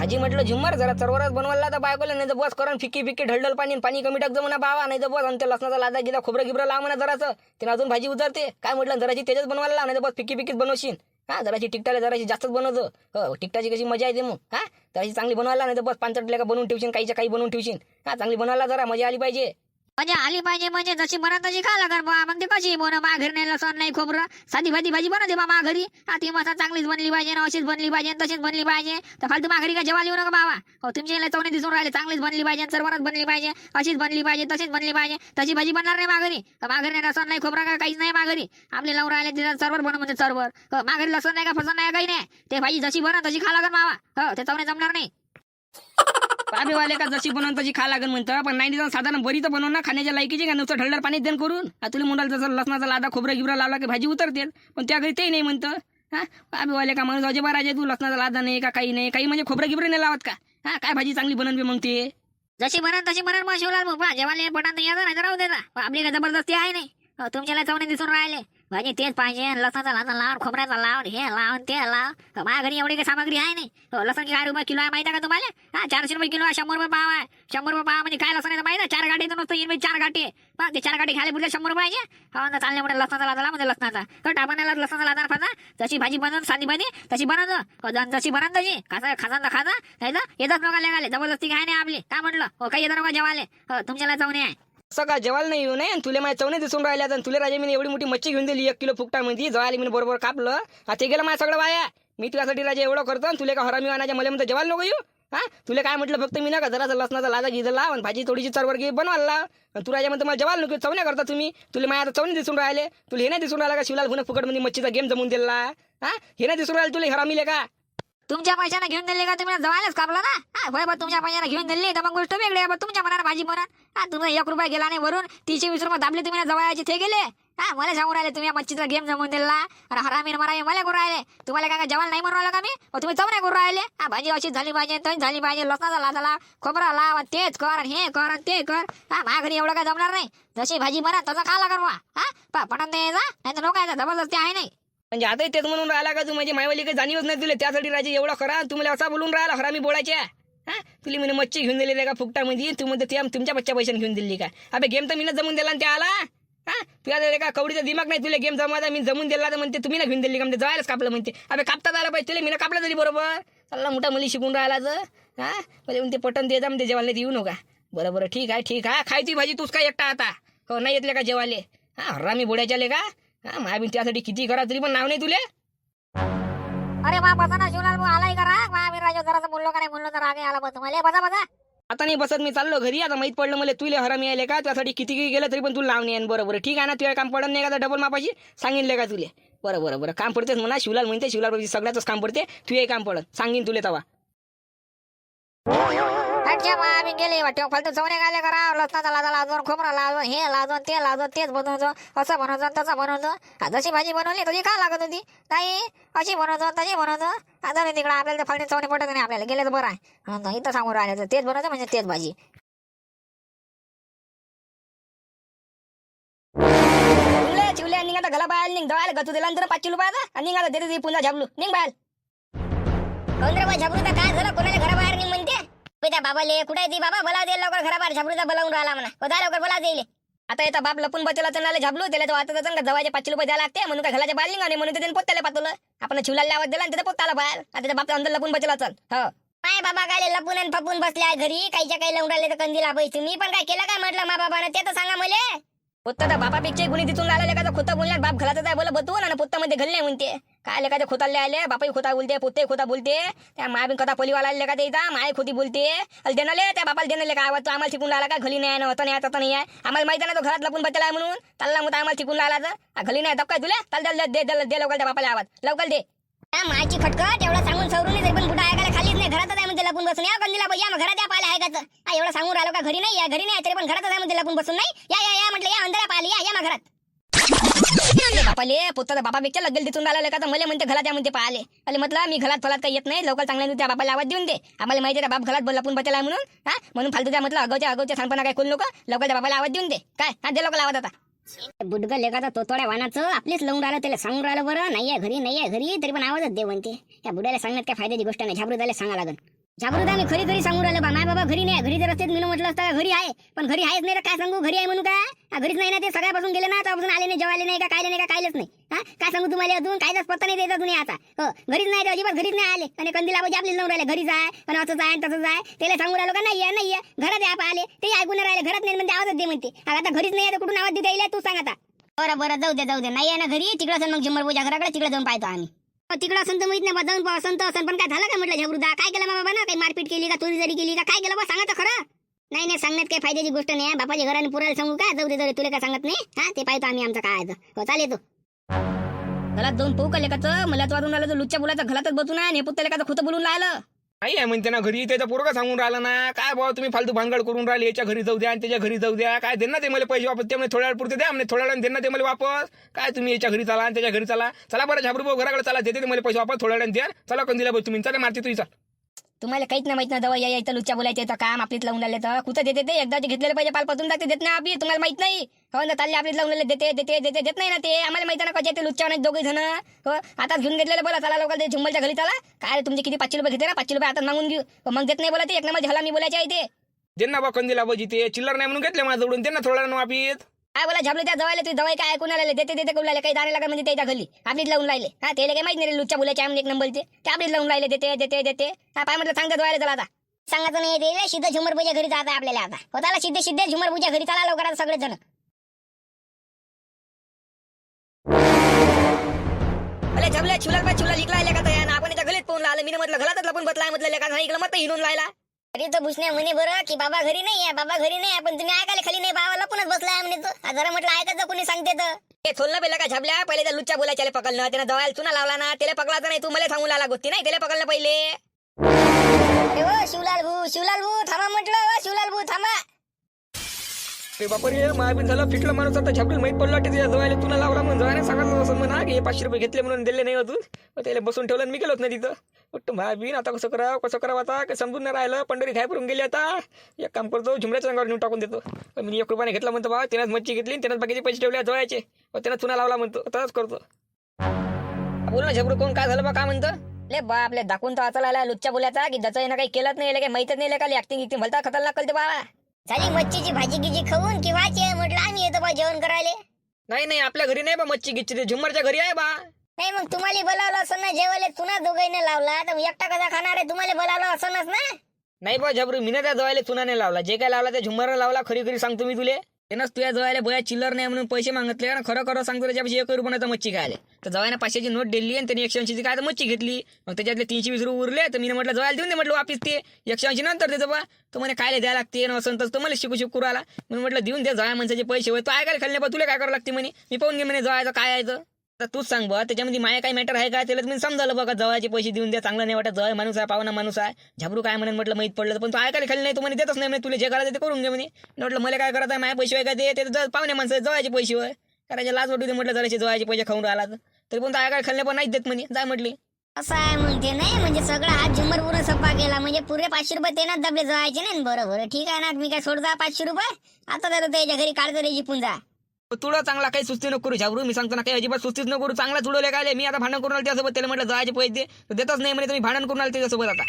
भाजी म्हटलं झुम्मर जरा चरवरच बनवायला तर बायकोला नाही तर बस करून फिक्की फिक्की ढळढळ पाणी पाणी कमी टाक म्हणा बावा नाही तर बस आणि ते लसणाचा लादा गिला खोबरं गिबरं लाव म्हणा जराचं तिने अजून भाजी उतरते काय म्हटलं जराची त्याच्याच बनवायला लाव नाही तर बस फिक्की फिक्कीच बनवशील. हा जराची टिकटाला जराशी जास्तच बनवतो हो टिकटाची कशी मजा येते मग. हा जराशी चांगली बनवायला नाही तर बस पांचट का बनवून ठेवशील काहीच्या काही बनवून ठेवशील. हा चांगली बनवायला जरा मजा आली पाहिजे. म्हणजे आली पाहिजे म्हणजे जशी बनत तशी खा लागण बा मग ते कशी? बोन मा घरी नाही लसण नाही खोबरं. साधी भाजी भाजी बनवते बा मा घरी. हा ती मसा चांगलीच बनली पाहिजे ना अशीच बनली पाहिजे तशीच बनली पाहिजे. तर फालतू मा घरी का जेवायला येऊ नका बाबा. हो तुमच्या याला चवणे दिसून राहिले. चांगलीच बनली पाहिजे सर्वांनाच बनली पाहिजे. अशीच बनली पाहिजे तशीच बनली पाहिजे. तशी भाजी बनणार नाही माघरी. माघरी नाही लसण नाही खोबरं का काहीच नाही माघरी. आपले लावून राहिले तिथं सर्वर बनव म्हणजे सर्वर माघरी लसण नाही का फसण नाही काही नाही. ते भाजी जशी बनत तशी खा लागण मावा हो ते चवणे जमणार नाही. वाले का जशी बनवून तशी खा लागेल म्हणतं. पण नाही जाऊन साधारण बरी तर बनव ना खाण्याच्या लायकीची का? नुसतं ठल्लर पाणी देण करून. तुला मुलाला जसं लसणाचा लादा खोबरं गिबरं लावला की भाजी उतरते पण त्या घरी ते नाही म्हणतं. हा? वाले का माणूस अजिबात राजे तू लसणाचा लादा नाही का काही नाही काही म्हणजे खोबरं गिबरं नाही लावत का? हा काय भाजी चांगली बनवली मग ते? जशी बनन तशी बनन मग शिवलाल बाबा जेवायला पटान तर नाही राहू देता. पण आपली काय जबरदस्ती आहे नाही. तुमच्याला चवणे दिसून राहिले. भाजी तेच पाहिजे. लसणाचा लाचा लावून खोबऱ्याचा लावून हे लावून ते लाव. माझ्या घरी एवढी काही सामग्री आहे नाही. हो, लसण काय रुपये किलो आहे माहिती आहे का तुम्हाला? हा चारशे रुपये किलो आहे शंभर रुपये पाव आहे. शंभर रुपये पाव म्हणजे काय लसण आहे माहिती चार गाठी तर नुसतं येईल चार गाठी. मग ते चार गाठी खाली पुढे शंभर रुपये पाहिजे. हो ना चालले म्हणजे लसणाचा लादला म्हणजे लसणाचा. तर टापाण्याला लसणाचा लादा फाजा. जशी भाजी बनवून साधी भाजी तशी बनवतो हो, जशी बनत तशी. खासा खासा खाजा. नाही येतच नका लेगाले जबरदस्ती काय नाही आपली. काय म्हटलं? हो काही येतात नका जेवाले. हो तुमच्याला जाऊन आहे असं का जेवायला नाही येऊ नये तुला माझ्या चवणे दिसून राहिल्या आणि तुला राजा मी एवढी मोठी मच्छी घेऊन दिली एक किलो फुकटामध्ये. जवायला मी बरोबर कापलं. आता ते गेलं माझ्या सगळं वाया. मी तुझ्यासाठी राजा एवढं करतो आणि तुला का हरामी आणायच्या मला म्हणतो जेवायला नको येऊ. हा तुला काय म्हटलं फक्त मी नका जरासा लसणाचा लाजा गिजला लाव आणि भाजी थोडीशी चरवर घे बनवायला लाव. आणि तू राजा म्हणतो मला जेवायला नको चवण्या करता तुम्ही. तुला माझ्या आता चवणे दिसून राहिले. तुला हे नाही दिसून राहिला का शिवलाल फुकट फुकटमध्ये मच्छीचा गेम जमून दिला? हा हे नाही दिसून राहिलं तुला हरामीले का? तुमच्या पैशाने घेऊन दिले का? तुम्ही जवायलाच कापला ना? हा होय बा तुमच्या पैशाने घेऊन दिले. तर मग गोष्ट वेगळी आहे बा तुमच्या मनाला भाजी म्हणा हा तुम्ही एक रुपया गेला नाही वरून तीनशे वीस रुपये दाबले तुम्ही जवायचे ते गेले. हा मला सांगून राहिले तुम्ही मच्छीचा गेम जमवून दिला. अरे हरामीन मराई मला करू राहिले. तुम्हाला काय काय जेवायला नाही म्हणून राहिलं का मी? तुम्ही जाऊ नाही करू राहिले. हा भाजी अशी झाली पाहिजे तशी झाली पाहिजे. लसणाचा लाचा लाव खोबरा लाव तेच कर हे कर ते कर. हा माझ्या घरी एवढं काय जमणार नाही. जशी भाजी म्हणा तसं खा करवा हा पटन नाही जा. नाही तर लोक जबरदस्ती आहे नाही. म्हणजे आता तेच म्हणून राहिला का तू? म्हणजे मायवाली काही जाणीवच नाही तुला. त्यासाठी राजे एवढा खरा तुम्हाला असा बोलून राहिला हरामी बोलायच्या हा? तुला मी मच्छी घेऊन दिलेली का फुकटामध्ये? तू म्हणते ते तुमच्या बच्च्या पैशाने घेऊन दिली का? अबे गेम तर मी जमून दिला आणि ते आला हा तुझ्या का कवडीचा दिमाग नाही तुला? गेम जमायचा मी जमून दिला तर म्हणते तुम्ही ना घेऊन दिली का? म्हणते जायलाच कापलं म्हणते. अबे कापता आला पाहिजे. तुला मी कापलं तरी बरोबर. चालला मोठा मुली शिकून राहिला तर हा? म्हणजे म्हणते पटन दे जा म्हणते जेवायला येऊ नका. बरं बरं ठीक आहे ठीक आहे. खायची भाजी तूच काय एकटा आता? हो नाही येतले का जेवाले हा हरामी बोडायच्याले का? हा माय त्यासाठी किती करा तरी पण नाव नाही तुले. अरे वा बसा ना शिवलाल भाऊ आलाय का राग वा मी राजा जरासं बोललो का नाही बोललो तर आला बस. तुम्हाला बसा बसा. आता नाही बसत मी चाललो घरी. आता माहीत पडलं मला तुला हरामी आले का? त्यासाठी किती काही गेलं तरी पण तुला लावणे आहे बरोबर ठीक आहे ना तुला काम पडत नाही का? डबल मापाशी सांगितलं का तुले? बरं बरं बरं. काम पडतेच म्हणा. शिवलाल म्हणते शिवलाल सगळ्याच काम पडते. तुझे काम पडत. सांगीन तुले तवा. अच्छा मग आम्ही गेले वाटते फालतू चवणे गाले करा लसणाचा लाजा लावून खोबरा लावून हे लावून ते लावून तेच बनवतो असं बनवतो तसं बनवतो जशी भाजी बनवली तशी खा लागत होती? नाही अशी बनवतो तशी बनवतो आता नाही तिकडे आपल्याला फालतू चवणे पडत नाही आपल्याला गेले तर बरं आहे. तर इथं सांगून राहिले तर तेच बनवतो म्हणजे तेच भाजी. चिवले चिवले निघा गला बाहेर निघ. दवायला गतू दिला नंतर पाचशे रुपयाचा आणि निघा देते पुन्हा झाबलू. निघ बाहेर. गंधर्व झाबरूचा काय? झालं कोणाच्या घराबाहेर नाही म्हणते. त्या बाबाले कुठे ती बाबा? बोलाव दे लवकर घराबाहेर झाबरूचा बोलावून राहिला म्हणा. हो जा लवकर बोलाव देईल आता येता बाप लपून बचला चणाले झाबलू त्याला तो आता जंग जवायचे पाचशे रुपये द्यायला लागते म्हणून काय घालाच्या बाहेर निघा म्हणून त्याने पोत्याला पाठवलं. आपण चिवलाला आवाज दिला आणि त्याचा पोत्ताला बाहेर. आता त्या बापच्या अंदर लपून बचला चल. हो. काय बाबा काय लपून आणि फपून बसले आहे घरी. काहीच्या काही लावून राहिले तर कंदीला पैसे मी पण काय केलं काय म्हटलं मा बाबानं? ते तर सांगा मले. पोत्ता त्या बापापेक्षा गुणी तिथून आला का? खोता बोलणार. बाप घराचा आहे बोला बतून आणि पोत्तामध्ये घालणे म्हणते. काय लेखाचे खोताले आले? बापाही खोता बोलते पोते खोता बोलते. त्या माय कथा पोलीवाला आले का ते इथं माय खोती बोलते. अल देणाले त्या बापाला देणाले का आवाज? तो आम्हाला शिकून आला का? घरी नाही आहे, नाही आता नाही आहे. आम्हाला माहिती नाही तो घरात लपून बचला म्हणून. त्याला मग आम्हाला शिकून आला तर. घली घरी नाही काय तुला? चाल दे दे दे दे लवकर त्या बापाला आवाज. लवकर दे. त्या मायची खटकट एवढा सांगून सवरून नाही तरी पण कुठं ऐकायला खालीच नाही. घरातच आहे म्हणजे लपून बसून. या कंदीला या मग घरात या पाहिलं ऐकायचं एवढा हा, सांगून राहिलो का? घरी नाही या घरी नाही तरी पण घरातच आहे म्हणते लपून बसून नाही? या या या म्हटलं या अंधारा पाहिली या या मग घरात. बापाले पुत्र बापापेक्षा लगेल तिथून राहिला का तर मला म्हणते घरात या म्हणते पाहिले. अरे म्हटलं मी घरात फलात काही येत नाही लवकर चांगल्या त्या बापाला आवाज देऊन दे. आम्हाला माहिती आहे बाप घरात लपून बचायला बचला म्हणून हा? म्हणून फालतू त्या म्हटलं अगोच्या अगोच्या सांगपणा काय कोण लोक लवकर त्या बापाला आवाज देऊन दे. काय? हा दे लोक आवाज आता. बुडग लेखाचा तोतोड्या वानाचं आपलीच लावून राहिलं त्याला सांगून राहिलं बरं. नाही आहे घरी नाही आहे घरी तरी पण आवाजच दे म्हणते. त्या बुड्याला सांगण्यात काय फायद्याची गोष्ट नाही झाबरू झाले सांगा लागन. झाबरूदा मी खरी खरी सांगून राहिलो बा माय बाबा घरी नाही घरी जर असते मी म्हटलं असतं घरी आहे पण घरी आहेच नाही तर काय सांगू घरी आहे म्हणून काय? घरीच नाही ना ते सगळ्यापासून गेले ना तेव्हापासून आले नाही जेवायला नाही का काय नाही का कायच नाही. हा काय सांगू तुम्हाला अजून? कायच पत्ता नाही द्यायचा तुम्ही आता. हो घरीच नाही ते अजिबात घरीच नाही आले. आणि कंदीला बाबा आपली लावून राहिले घरीच आहे पण असंच आहे आणि तसंच आहे त्याला सांगू राहिलो का नाही नाही घरात आहे आपण आले. ते ऐकून राहिले घरात नाही म्हणते आवाजच दे म्हणते. आता घरीच नाही कुठून आवाज देता येईल तू सांग आता. बरं बरं जाऊ दे जाऊ दे. नाही आहे ना घरी तिकडं जाऊन मग झुमर पूजा घराकडे तिकडे जाऊन पाहतो आम्ही. तिकडं असं तर माहीत नाही बा जाऊन पाहा असं तर असं पण काय झालं काय म्हटलं झबरुदा काय केलं बाबा ना? काही मारपीट केली का चोरी जरी केली का? काय केलं बा? सांगा तर खरं. नाही नाही सांगण्यात काही फायद्याची गोष्ट नाही बापाच्या घराने पुरायला सांगू का? जाऊ दे जाऊ दे तुला काय सांगत नाही? हा ते पाहतो आम्ही आमचं काय हो चालेल तो. घरात जाऊन पाहू का लेखाचं मला तो वाजून आलं तर लुच्च्या बोलायचं घरातच बसून आहे आणि पुत्या लेखाचं खोतं बोलून राहिलं. नाही आहे म्हणते ना घरी त्याचा पोरगा सांगून राहिला ना. काय बाबा तुम्ही फालतू भानगड करून राहिले याच्या घरी जाऊ द्या आणि त्याच्या घरी जाऊ द्या. काय देणार ते मला पैसे वापस? ते म्हणजे थोड्या वेळ पुरते द्या म्हणजे थोड्या वेळाने देणार ते मला वापस. काय तुम्ही याच्या घरी चला आणि त्याच्या घरी चला? चला बरं झाबरू भाऊ घराकडे चला देते ते मला पैसे वापस थोड्या वेळाने द्या. चला कंदीला भाऊ तुम्ही चला मारते तुझी चाल. तुम्हाला काहीच नाही माहीत ना दवा या इथं लुच्च्या बोलायचं येतं काम आपलीच लावून राहिले तर. कुठं देते ते? एकदा घेतलेले पाहिजे पालपासून टाकते देत नाही आपली. तुम्हाला माहीत नाही. हो ना चालले आपलीच लावून राहिले देते देते देते देत नाही ना ते. आम्हाला माहिती ना कसे ते लुच्चा नाही दोघे जण. हो आता घेऊन घेतलेले बोला चला लोक झुंबलच्या घरी चला. काय तुमचे किती पाचशे रुपये घेते ना? पाचशे रुपये आता मागून घेऊ. हो, मग देत नाही बोला ते. एक नंबर झाला मी बोलायचे आहे ते ना बा कंदीला बजी ते चिल्लर नाही म्हणून घेतले माझ्याजवळून. त्यांना थोडा वेळाने वापित काय बोला झाबले त्या जवळ तू जवळ काय ऐकून आलेले? देते देते करून राहिले. काही दाणे लागा म्हणजे त्याच्या घरी. आपलीच लावून राहिले. हा त्याला काही माहीत नाही रे लुच्च्या बोलायचे आम्ही एक नंबर ते आपलीच लावून राहिले देते देते देते. हा पाय म्हटलं सांगता जवळ चला आता. सांगायचं नाही ते सिद्ध झुमर पूजा घरी जात आपल्याला आता. होताला सिद्ध सिद्ध झुमर पूजा घरी चला लवकरात सगळे जण अरे चुला पाय चुला लिखला का तयार? आपण त्याच्या गलीत पोहून राहिलं. मी म्हटलं घरातच लपून बसलाय म्हटलं लेका इकडे मत हिरून राहिला. अरे तो भुसण्या म्हणे बरं की बाबा घरी नाही आहे बाबा घरी नाही आहे पण तुम्ही ऐकायला खाली नाही बाबा लपूनच बसलाय म्हणे तो. आ, जरा म्हटलं ऐकायचं कोणी सांगते तर. ते थोललं पहिलं का झापल्या पहिले त्या लुच्च्या बोलायच्या पकडलं त्यानं दवायला चुना लावला ना त्याला पकडला नाही तू मला सांगून लाला गोष्टी नाही त्याला पकडलं पहिले. ओ शिवलाल भू शिवलाल भू थांबा म्हटलं ओ शिवलाल भू थांबा. ते बापर हे मायाबीन झालं फिटलं माणूस आता झपडील माहीत पडलं वाटते जवळ तुला लावला म्हणून जवाने सांगितलं असं म्हणा की हे पाचशे रुपये घेतले म्हणून दिले नाही अजून. मग त्याला बसून ठेवलं आणि मी गेलोच नाही तिथं. वाटतं मायाबीन आता कसं करावं कसं करावं आता? काही समजून नाही राहिलं. पंढरी घाय करून गेली आता. एक काम करतो झुमऱ्याच्या अंगावर नेऊन टाकून देतो. पण मी एक रुपयाने घेतला म्हणतो बा त्यानंच मच्छी घेतली त्यानंच बाकीचे पैसे ठेवले जवळचे. त्यानं चुना लावला म्हणतो. तसंच करतो. बोल ना झबरू कोण? काय झालं बा? का म्हणतं? ले बा आपल्या दाखवून तर वाचायला आला लुच्च्या बोलायचा की ज्याचं यानं काही केलंच नाही काही माहितच नाही का ऍक्टिंग गिक्टिंग भलता खतरनाक कळते बाबा. झाली मच्छीची भाजी गिजी खाऊन किंवा म्हटलं आम्ही येतो बा जेवण करायला. नाही नाही आपल्या घरी नाही बा मच्छी गिच्ची ते झुमरच्या घरी आहे बा. नाही मग तुम्हाला बोलावलं असं ना जेवायला तुना दोघांनी लावला. तर एकटा कसा खाणार आहे? तुम्हाला बोलावलं असं ना? नाही बा झबरू मी त्या जवायला चुनाने लावला. जे काय लावला ते झुमरला लावला खरी खरी सांगतो मी तुले. त्यानंच तुझ्या जवायला बया चिल्लर नाही म्हणून पैसे मागितले आणि खरं खरं सांगतो त्याच्यापाशी एक रुपयाचा मच्छी खायला. तर जवायला पाचशेची नोट दिली आणि त्यांनी एकशे ऐंशीची काय तर मच्छी घेतली. मग त्याच्यातले तीनशे वीस रुपये उरले तर मी म्हटलं जवायला देऊन दे म्हटलं वापिस ते. एकशे ऐंशी नंतर देतो बा. तो म्हणे खायला द्यायला लागते? ना असं तर मला शिकू शिकू आला. म्हणून म्हटलं देऊन दे जवाय माणसाचे पैसे. होय तो ऐकायला खाल्ले बा तुला काय करावं लागते? म्हणे. मी पाहून घे म्हणे जवायचं काय आहे तर तूच सांग बा त्याच्यामध्ये माया काय मॅटर आहे का? त्याला तुम्ही समजावलं बघा जवळचे पैसे देऊन द्या चांगलं नाही वाटत जवळ माणूस आहे पाहुणा माणूस आहे. झाबरू काय म्हणून म्हटलं माहीत पडलं पण तो ऐकायला खाली नाही तू म्हणे देतच नाही म्हणे तुला जे करायचं ते करून घे म्हणे. म्हटलं मला काय करायचं आहे? माझ्या पैसे आहे का ते पाहुणे माणसं जवळचे पैसे होय करायचे लाज वाटू दे म्हटलं जराचे जवळचे पैसे खाऊन राहिला तर. तरी पण तो ऐकायला खाल्ले पण नाहीच देत म्हणे. जाय म्हटली. असं आहे म्हणते नाही म्हणजे सगळा हात झुमर पुरा सप्पा केला. म्हणजे पुरे पाचशे रुपये तेनाच दबले जायचे नाही बरोबर ठीक आहे ना. मी काय सोडता पाचशे रुपये? आता जर त्याच्या घरी काढतो रे जिपून जा तुला चांगला काही सुस्ती नको करू. झावरू मी सांगतो ना काही अजिबात सुस्तीच नको करू. चांगला तुडवले काय मी आता भांडण करून आले त्यासोबत. त्याला म्हटलं जायचे पैसे देतच नाही म्हणे तुम्ही भांडण करून आले त्याच्यासोबत आता.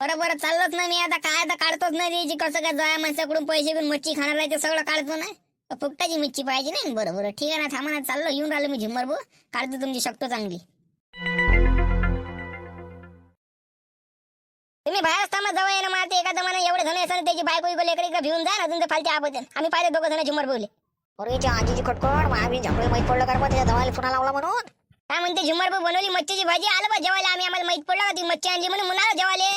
बरोबर चाललोच ना मी. आता काय आता काढतोच नाही त्याची कसं काय जाय माणसाकडून पैसे घेऊन मच्छी खाणार आहे ते सगळं काढतो ना. फुकटाची मच्छी पाहिजे नाही. बरं बरं. ठीक आहे ना थांबा ना. चाललो येऊन राहिलो मी झुमर भाऊ काढतो तुमची शकतो चांगली. तुम्ही बाहेर असताना जवळ येणं मारते एका जमाना एवढे जण असेल त्याची बायको इकडे इकडे इकडे भिवून जा ना अजून ते फालते आपण आम्ही पाहिजे दोघं जण झुमर बोलले पोरगीच्या आजीची खटखट मामी झापडे माहीत पडलं का त्याच्या दवाला चुना लावला म्हणून? काय म्हणते झुमर बनवली मच्छीची भाजी आलं बा जेवायला. आम्ही आम्हाला माहीत पडलं का ती मच्छी आणली म्हणून म्हणाल जेवायला.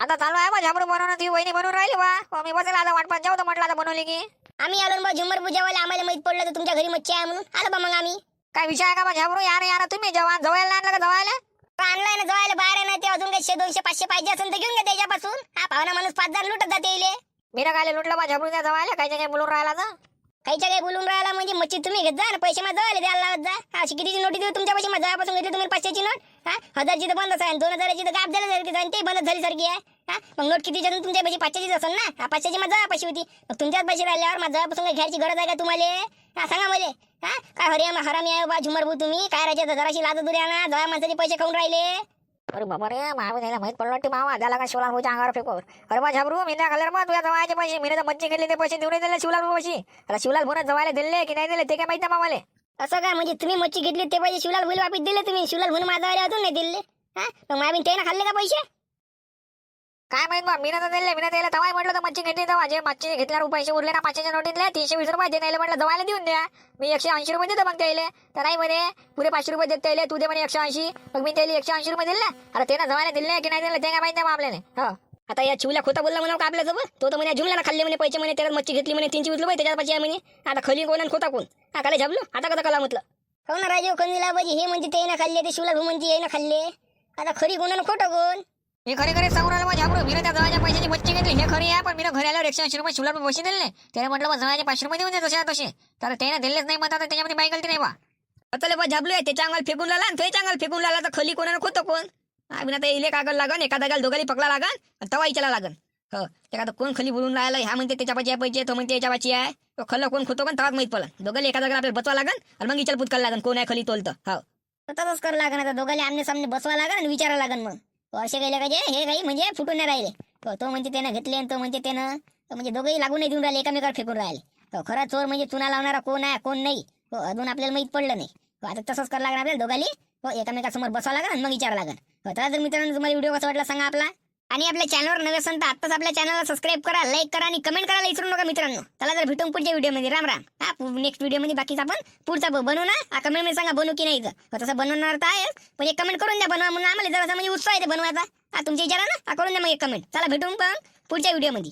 आता चालू आहे बा झापडे बनवणं ती वहिनी बनवून राहिली बा. मी बसेल आता वाटपात जाऊ तर म्हटलं आता बनवली की. आम्ही आलो बा झुमर जेवायला. आम्हाला माहीत पडलं तर तुमच्या घरी मच्छी आहे म्हणून. आलं बा मग आम्ही. काय विषय आहे का बा झापडू या ना या ना तुम्ही जेव्हा जवळ आणलं का जवळला? आणलाय ना जवायला बाहेर ना ते अजून काही दोनशे पाचशे पाहिजे असेल तर घेऊन घ्या त्याच्यापासून. हा पाहुणा माणूस पाच हजार लुटत जाते मी काय लुटलं बा झापडू त्या जवळला काही काही बोलून राहिला तर. काहीच्या काही बोलून राहिला म्हणजे मच्छी तुम्ही घेत जा ना पैसे माझ्या जवळ द्यायला लावत जा. अशी कितीची नोटी देऊ तुमच्या पैसे माझ्या जवळपासून घेतली तुम्ही पाचशेची नोट. हा हजारची तर बंदच आहे दोन हजाराची तर गाप झाल्यासारखी आहे ते बंद झाल्यासारखी आहे. हा मग नोट कितीच्या असेल तुमच्या पैसे पाचशेचीच असेल ना? हा पाचशेची माझ्या जवळ पैसे होती. मग तुमच्याच पैसे राहिल्यावर माझ्या जवळपासून काही घ्यायची गरज आहे का तुम्हाला? हा सांगा मला. हा काय हरिया हरामी आहे बा झुमर भाऊ तुम्ही? काय राहायचे जराशी लाजत उद्या ना? जवळ माणसाचे पैसे खाऊन राहिले. अरे बाबा रे मावे त्याला माहीत पडलं वाटते मावा त्याला का शिवलाल भाऊच्या अंगावर फेकवर अरे बा झाबरू मी नाही खाल्ले मग तुझ्या जवायचे पैसे. मी तर मच्छी घेतली ते पैसे देऊन दिले शिवलाल भाऊ पैसे आता शिवलाल भाऊ जवायला दिले की नाही दिले ते काय माहिती मावाले मामाले? असं काय? म्हणजे तुम्ही मच्छी घेतली ते पैसे शिवलाल भुल वापिस दिले तुम्ही? शिवलाल भुल माझा अजून नाही दिले. हा? मग मायबीन ते ना खाल्ले का पैसे? काय माहीत बा मी तर दिले मी त्याला तवाय म्हटलं तर मच्छी घेतली तेव्हा. जे मच्छी घेतल्यावर पैसे उरले ना पाचशेच्या नोटीतले तीनशे वीस रुपये देता म्हटलं जवायला देऊन द्या. मी एकशे ऐंशी रुपये देतो मग त्याला. तर नाही म्हणे पुरे पाचशे रुपये देत त्याला तू दे म्हणे एकशे ऐंशी. मग मी त्याला एकशे ऐंशी रुपये दिले. आता ते ना जवायला दिले की नाही दिले ते काय माहिती मग आपल्याला. हो. आता या चिवल्या खोटा बोलला म्हणा का आपल्यासोबत तो तर म्हणे जुमल्याला खाल्ले म्हणे पैसे म्हणे त्याला मच्छी घेतली म्हणे तीनशे वीस रुपये त्याच्यात पैसे आहे म्हणे. आता खली कोण आणि खोटा कोण? हा काले झबलो आता कसं कला म्हटलं? हो ना राजे कोण दिला पाहिजे हे म्हणते ते ना खाल्ले ते शिवलाल भू म्हणते हे ना खाल्ले. आता खरी कोण आणि खोटं कोण हे खरे खरे सांगून राहिलं माझ्या खरी आहे पण मी घरी आल्यावर एकशे ऐंशी रुपये शिवला पैसे दिले. त्याने म्हटलं बा जवाचे पाचशे रुपये देऊन तसे तसे. तर त्याने दिलेच नाही म्हणतात त्याच्यामध्ये बाई गलती नाही बा. आता बा झाबलो आहे त्याच्या अंगाला फेकून लाला आणि तो अंगाला फेकून लाला तर खली कोणाला खोतं कोण? आम्ही आता इले कागद लागन एखादा गाल दोघाली पकडा लागन आणि तवा इच्याला लागन. हो एखादा कोण खली बोलून राहिला ह्या म्हणते त्याच्या पाची पाहिजे तो म्हणते याच्या पाची आहे. तो खल्लं कोण खोतो पण तवाच माहीत पडलं. दोघाली एखादा गाल आपल्याला बचवा लागन आणि मग इचार पुतकाला लागन कोण आहे खली तोलतं हो. तसंच कर लागन आता दोघाले आमने सामने बसवा लागन आणि विचारा लागन मग. वर्ष गेले का जे हे काही म्हणजे फुटून नाही राहिले. तो म्हणजे त्यानं घेतले आणि तो म्हणजे त्यानं म्हणजे दोघंही लागून नाही देऊन राहिले एकामेकावर फेकून राहिले. हो, खरा चोर म्हणजे चुना लावणारा कोण आहे कोण नाही हो अजून आपल्याला माहीत पडलं नाही. हो, आता तसंच करावं लागणार आपल्याला दोघाली हो एकामेकासमोर बसावं लागेल आणि मग विचारावं लागेल. हो तर मित्रांनो तुम्हाला व्हिडिओ कसा वाटला सांगा आपला. आणि आपल्या चॅनलवर नवे असेल तर आत्ताच आपल्या चॅनलला सबस्क्राईब करा लाईक करा आणि कमेंट करायला विसरू नका मित्रांनो. त्याला जर भेटून पुढच्या व्हिडिओमध्ये राम राम. हा नेक्स्ट व्हिडिओमध्ये बाकीचा आपण पुढचा बनवू ना? हा कमेंटमध्ये सांगा बनवू की नाही इथं. हो, तसं बनवणार तर आहे पण एक कमेंट करून द्या बनवा म्हणून. आम्हाला जरा म्हणजे उत्साह आहे बनवायचा. हा तुमच्या विचारा ना? हा करून द्या मग एक कमेंट चला भेटून पण पुढच्या व्हिडिओमध्ये